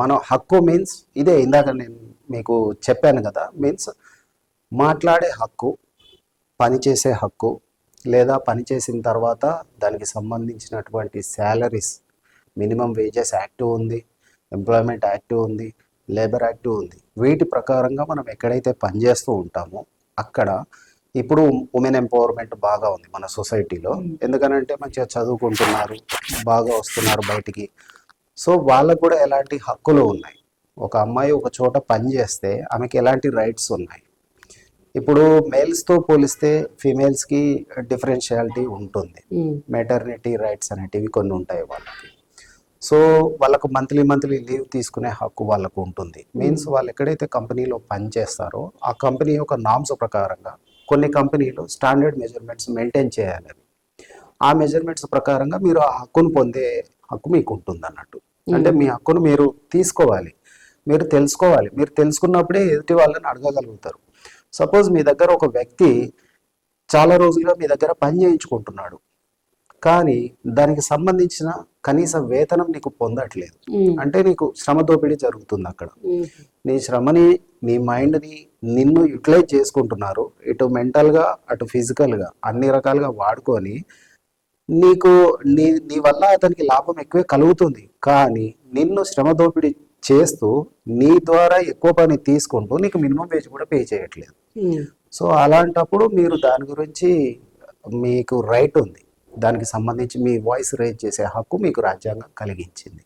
మన హక్కు మీన్స్ ఇదే ఇందాక నేను మీకు చెప్పాను కదా మీన్స్ మాట్లాడే హక్కు పనిచేసే హక్కు లేదా పని చేసిన తర్వాత దానికి సంబంధించినటువంటి శాలరీస్ మినిమం వేజెస్ యాక్ట్ ఉంది ఎంప్లాయ్మెంట్ యాక్ట్ ఉంది లేబర్ యాక్ట్ ఉంది. వీటి ప్రకారంగా మనం ఎక్కడైతే పనిచేస్తూ ఉంటామో అక్కడ ఇప్పుడు ఉమెన్ ఎంపవర్మెంట్ బాగా ఉంది మన సొసైటీలో ఎందుకనంటే మంచిగా చదువుకుంటున్నారు బాగా వస్తున్నారు బయటికి. సో వాళ్ళకు కూడా ఎలాంటి హక్కులు ఉన్నాయి? ఒక అమ్మాయి ఒక చోట పని చేస్తే ఆమెకి ఎలాంటి రైట్స్ ఉన్నాయి? ఇప్పుడు మేల్స్తో పోలిస్తే ఫీమేల్స్కి డిఫరెన్షియాలిటీ ఉంటుంది. మెటర్నిటీ రైట్స్ అనేటివి కొన్ని ఉంటాయి వాళ్ళకి. సో వాళ్ళకు మంత్లీ మంత్లీ లీవ్ తీసుకునే హక్కు వాళ్ళకు ఉంటుంది. మీన్స్ వాళ్ళు ఎక్కడైతే కంపెనీలో పని చేస్తారో ఆ కంపెనీ యొక్క నామ్స్ ప్రకారంగా కొన్ని కంపెనీలు స్టాండర్డ్ మెజర్మెంట్స్ మెయింటైన్ చేయాలి. ఆ మెజర్మెంట్స్ ప్రకారంగా మీరు ఆ హక్కును పొందే హక్కు మీకు ఉంటుంది అన్నట్టు అంటే మీ హక్కును మీరు తీసుకోవాలి. మీరు తెలుసుకోవాలి. మీరు తెలుసుకున్నప్పుడే ఎదుటి వాళ్ళని అడగగలుగుతారు. సపోజ్ మీ దగ్గర ఒక వ్యక్తి చాలా రోజులుగా మీ దగ్గర పని చేయించుకుంటున్నాడు. కానీ దానికి సంబంధించిన కనీస వేతనం నీకు పొందట్లేదు. అంటే నీకు శ్రమ దోపిడీ జరుగుతుంది అక్కడ. నీ శ్రమని నీ మైండ్ని నిన్ను యూటిలైజ్ చేసుకుంటున్నారు. ఇటు మెంటల్గా అటు ఫిజికల్గా అన్ని రకాలుగా వాడుకొని నీకు నీ నీ వల్ల అతనికి లాభం ఎక్కువే కలుగుతుంది. కానీ నిన్ను శ్రమ దోపిడీ చేస్తూ నీ ద్వారా ఎక్కువ పని తీసుకుంటూ నీకు మినిమం వేజ్ కూడా పే చేయట్లేదు. సో అలాంటప్పుడు మీరు దాని గురించి మీకు రైట్ ఉంది. దానికి సంబంధించి మీ వాయిస్ రేజ్ చేసే హక్కు మీకు రాజ్యాంగం కలిగించింది.